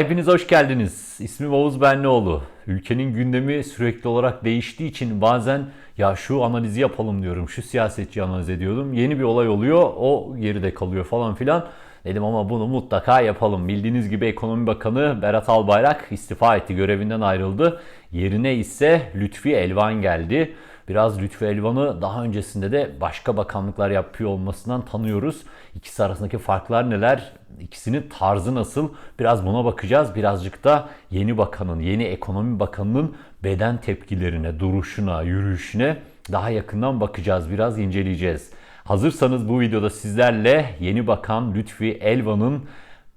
Hepiniz hoş geldiniz. İsmim Oğuz Benlioğlu. Ülkenin gündemi sürekli olarak değiştiği için bazen ya şu analizi yapalım diyorum, şu siyasetçi analiz ediyordum. Yeni bir olay oluyor, o geride kalıyor falan filan. Dedim ama bunu mutlaka yapalım. Bildiğiniz gibi Ekonomi Bakanı Berat Albayrak istifa etti, görevinden ayrıldı. Yerine ise Lütfi Elvan geldi. Biraz Lütfü Elvan'ı daha öncesinde de başka bakanlıklar yapıyor olmasından tanıyoruz. İkisi arasındaki farklar neler? İkisinin tarzı nasıl? Biraz buna bakacağız. Birazcık da yeni bakanın, yeni ekonomi bakanının beden tepkilerine, duruşuna, yürüyüşüne daha yakından bakacağız. Biraz inceleyeceğiz. Hazırsanız bu videoda sizlerle yeni bakan Lütfi Elvan'ın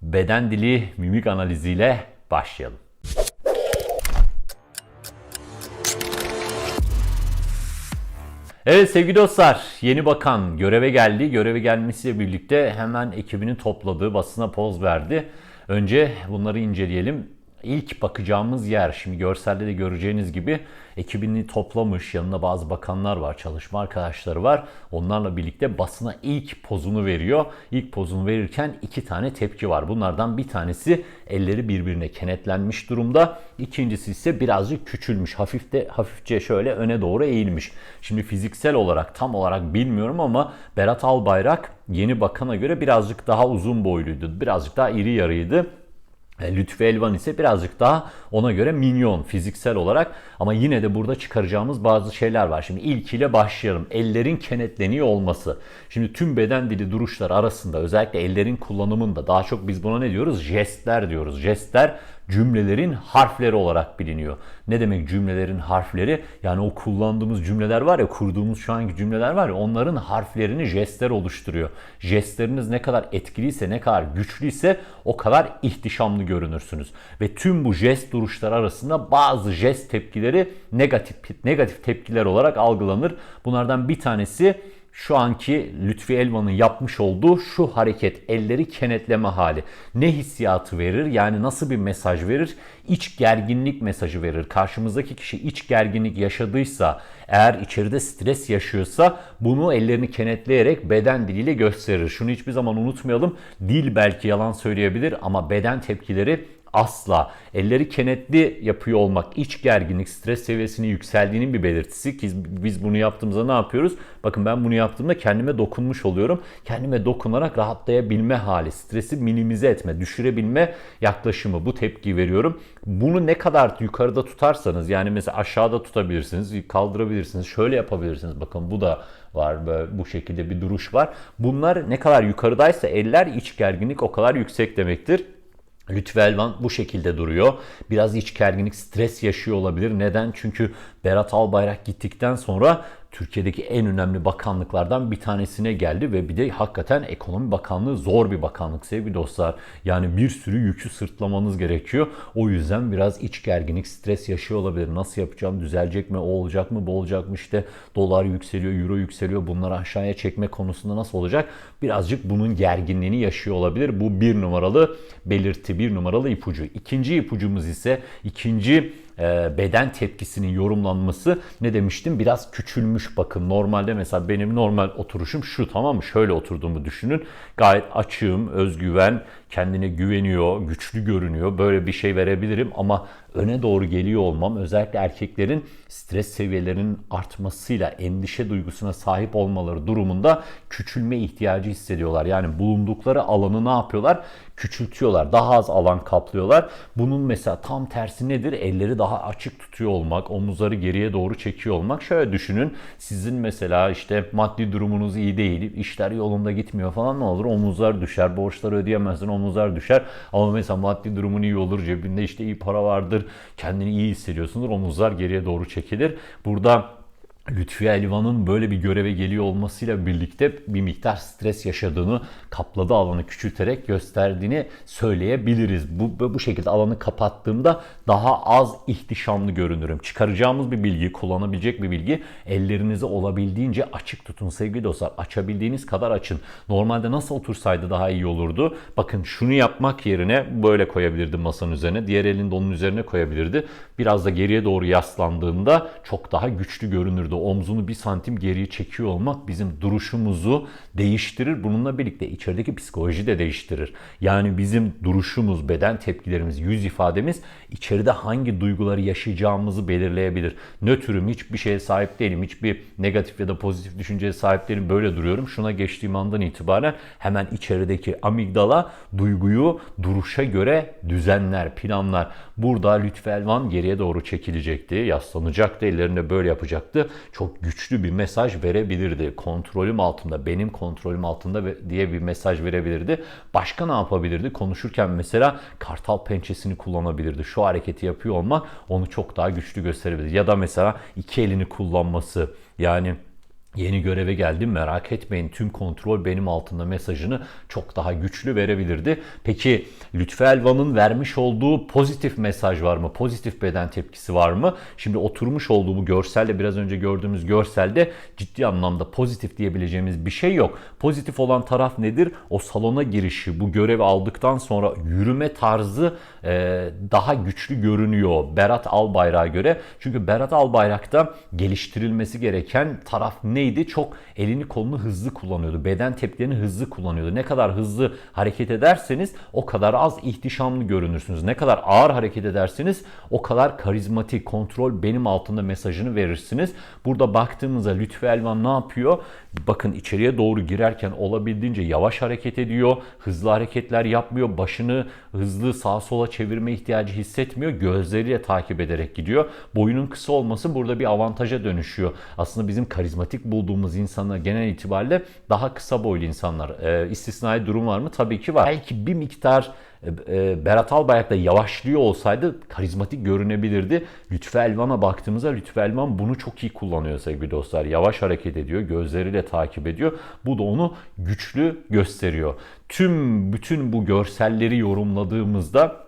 beden dili mimik analiziyle başlayalım. Evet sevgili dostlar, yeni bakan göreve geldi. Göreve gelmesiyle birlikte hemen ekibini topladı, basına poz verdi. Önce bunları inceleyelim. İlk bakacağımız yer, şimdi görselde de göreceğiniz gibi ekibini toplamış, yanında bazı bakanlar var, çalışma arkadaşları var. Onlarla birlikte basına ilk pozunu veriyor. İlk pozunu verirken iki tane tepki var. Bunlardan bir tanesi elleri birbirine kenetlenmiş durumda. İkincisi ise birazcık küçülmüş, hafif de hafifçe şöyle öne doğru eğilmiş. Şimdi fiziksel olarak tam olarak bilmiyorum ama Berat Albayrak yeni bakana göre birazcık daha uzun boyluydu. Birazcık daha iri yarıydı. E, Lütfü Elvan ise birazcık daha ona göre minyon fiziksel olarak ama yine de burada çıkaracağımız bazı şeyler var. Şimdi ilkiyle başlayalım. Ellerin kenetleniyor olması. Şimdi tüm beden dili duruşlar arasında özellikle ellerin kullanımında daha çok biz buna ne diyoruz? Jestler diyoruz. Jestler cümlelerin harfleri olarak biliniyor. Ne demek cümlelerin harfleri? Yani o kullandığımız cümleler var ya, kurduğumuz şu anki cümleler var ya, onların harflerini jestler oluşturuyor. Jestleriniz ne kadar etkiliyse, ne kadar güçlüyse o kadar ihtişamlı görünürsünüz. Ve tüm bu jest duruşlar arasında bazı jest tepkileri negatif negatif tepkiler olarak algılanır. Bunlardan bir tanesi şu anki Lütfi Elvan'ın yapmış olduğu şu hareket, elleri kenetleme hali. Ne hissiyatı verir? Yani nasıl bir mesaj verir? İç gerginlik mesajı verir. Karşımızdaki kişi iç gerginlik yaşadıysa, eğer içeride stres yaşıyorsa bunu ellerini kenetleyerek beden diliyle gösterir. Şunu hiçbir zaman unutmayalım. Dil belki yalan söyleyebilir ama beden tepkileri asla. Elleri kenetli yapıyor olmak iç gerginlik, stres seviyesinin yükseldiğinin bir belirtisi ki biz bunu yaptığımızda ne yapıyoruz? Bakın ben bunu yaptığımda kendime dokunmuş oluyorum. Kendime dokunarak rahatlayabilme hali, stresi minimize etme, düşürebilme yaklaşımı bu tepkiyi veriyorum. Bunu ne kadar yukarıda tutarsanız yani mesela aşağıda tutabilirsiniz, kaldırabilirsiniz, şöyle yapabilirsiniz. Bakın bu da var böyle bu şekilde bir duruş var. Bunlar ne kadar yukarıdaysa eller iç gerginlik o kadar yüksek demektir. Lütfü Elvan bu şekilde duruyor. Biraz iç gerginlik, stres yaşıyor olabilir. Neden? Çünkü Berat Albayrak gittikten sonra Türkiye'deki en önemli bakanlıklardan bir tanesine geldi ve bir de hakikaten ekonomi bakanlığı zor bir bakanlık sevgili dostlar. Yani bir sürü yükü sırtlamanız gerekiyor. O yüzden biraz iç gerginlik, stres yaşıyor olabilir. Nasıl yapacağım, düzelecek mi, o olacak mı, bu olacak mı işte dolar yükseliyor, euro yükseliyor. Bunları aşağıya çekme konusunda nasıl olacak? Birazcık bunun gerginliğini yaşıyor olabilir. Bu bir numaralı belirti, bir numaralı ipucu. İkinci ipucumuz ise ikinci beden tepkisinin yorumlanması ne demiştim? Biraz küçülmüş bakın. Normalde mesela benim normal oturuşum şu tamam mı? Şöyle oturduğumu düşünün. Gayet açığım, özgüven, kendine güveniyor, güçlü görünüyor. Böyle bir şey verebilirim ama öne doğru geliyor olmam özellikle erkeklerin stres seviyelerinin artmasıyla endişe duygusuna sahip olmaları durumunda küçülme ihtiyacı hissediyorlar. Yani bulundukları alanı ne yapıyorlar? Küçültüyorlar. Daha az alan kaplıyorlar. Bunun mesela tam tersi nedir? Elleri daha açık tutuyor olmak, omuzları geriye doğru çekiyor olmak. Şöyle düşünün. Sizin mesela işte maddi durumunuz iyi değil, işler yolunda gitmiyor falan ne olur? Omuzlar düşer, borçları ödeyemezsin, omuzlar düşer. Ama mesela maddi durumun iyi olur, cebinde işte iyi para vardır, kendini iyi hissediyorsundur. Omuzlar geriye doğru çekilir. Burada Lütfi Elvan'ın böyle bir göreve geliyor olmasıyla birlikte bir miktar stres yaşadığını, kapladığı alanı küçülterek gösterdiğini söyleyebiliriz. Bu bu şekilde alanı kapattığımda daha az ihtişamlı görünürüm. Çıkaracağımız bir bilgi, kullanabilecek bir bilgi. Ellerinizi olabildiğince açık tutun sevgili dostlar. Açabildiğiniz kadar açın. Normalde nasıl otursaydı daha iyi olurdu. Bakın şunu yapmak yerine böyle koyabilirdim masanın üzerine. Diğer elini de onun üzerine koyabilirdi. Biraz da geriye doğru yaslandığında çok daha güçlü görünürdü şekilde omzunu bir santim geriye çekiyor olmak bizim duruşumuzu değiştirir. Bununla birlikte içerideki psikoloji de değiştirir. Yani bizim duruşumuz, beden tepkilerimiz, yüz ifademiz içeride hangi duyguları yaşayacağımızı belirleyebilir. Nötrüm, hiçbir şeye sahip değilim, hiçbir negatif ya da pozitif düşünceye sahip değilim, böyle duruyorum. Şuna geçtiğim andan itibaren hemen içerideki amigdala duyguyu duruşa göre düzenler, planlar. Burada Lütfü Elvan geriye doğru çekilecekti, yaslanacaktı, ellerinde böyle yapacaktı. Çok güçlü bir mesaj verebilirdi. Kontrolüm altında, benim kontrolüm altında diye bir mesaj verebilirdi. Başka ne yapabilirdi? Konuşurken mesela kartal pençesini kullanabilirdi. Şu hareketi yapıyor olmak onu çok daha güçlü gösterebilir. Ya da mesela iki elini kullanması yani Yeni göreve geldim merak etmeyin tüm kontrol benim altında mesajını çok daha güçlü verebilirdi. Peki Lütfü Elvan'ın vermiş olduğu pozitif mesaj var mı? Pozitif beden tepkisi var mı? Şimdi oturmuş olduğu bu görselde biraz önce gördüğümüz görselde ciddi anlamda pozitif diyebileceğimiz bir şey yok. Pozitif olan taraf nedir? O salona girişi bu görevi aldıktan sonra yürüme tarzı e, daha güçlü görünüyor Berat Albayrak'a göre. Çünkü Berat Albayrak'ta geliştirilmesi gereken taraf neydi? Çok elini kolunu hızlı kullanıyordu. Beden tepkilerini hızlı kullanıyordu. Ne kadar hızlı hareket ederseniz o kadar az ihtişamlı görünürsünüz. Ne kadar ağır hareket ederseniz o kadar karizmatik, kontrol benim altında mesajını verirsiniz. Burada baktığımızda Lütfü Elvan ne yapıyor? Bakın içeriye doğru girerken olabildiğince yavaş hareket ediyor. Hızlı hareketler yapmıyor. Başını hızlı sağa sola çevirme ihtiyacı hissetmiyor. Gözleriyle takip ederek gidiyor. Boyunun kısa olması burada bir avantaja dönüşüyor. Aslında bizim karizmatik bulduğumuz insanlar genel itibariyle daha kısa boylu insanlar. Ee, istisnai durum var mı? Tabii ki var. Belki bir miktar e, e, Berat Albayrak da yavaşlıyor olsaydı karizmatik görünebilirdi. Lütfü Elvan'a baktığımızda Lütfü Elvan bunu çok iyi kullanıyor sevgili dostlar. Yavaş hareket ediyor, gözleriyle takip ediyor. Bu da onu güçlü gösteriyor. Tüm bütün bu görselleri yorumladığımızda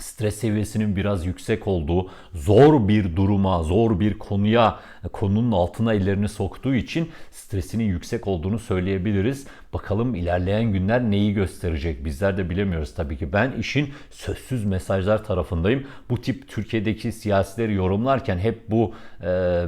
stres seviyesinin biraz yüksek olduğu, zor bir duruma, zor bir konuya, konunun altına ellerini soktuğu için stresinin yüksek olduğunu söyleyebiliriz. Bakalım ilerleyen günler neyi gösterecek? Bizler de bilemiyoruz tabii ki. Ben işin sözsüz mesajlar tarafındayım. Bu tip Türkiye'deki siyasileri yorumlarken hep bu e,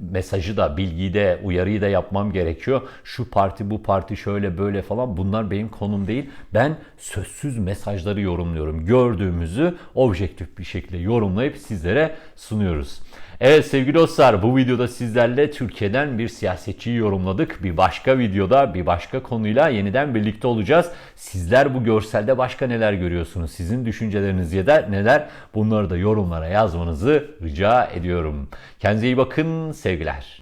mesajı da, bilgiyi de, uyarıyı da yapmam gerekiyor. Şu parti, bu parti şöyle böyle falan bunlar benim konum değil. Ben sözsüz mesajları yorumluyorum. Gördüğümüzü objektif bir şekilde yorumlayıp sizlere sunuyoruz. Evet sevgili dostlar bu videoda sizlerle Türkiye'den bir siyasetçiyi yorumladık. Bir başka videoda bir başka konuyla yeniden birlikte olacağız. Sizler bu görselde başka neler görüyorsunuz? Sizin düşünceleriniz ya da neler? Bunları da yorumlara yazmanızı rica ediyorum. Kendinize iyi bakın. Sevgiler.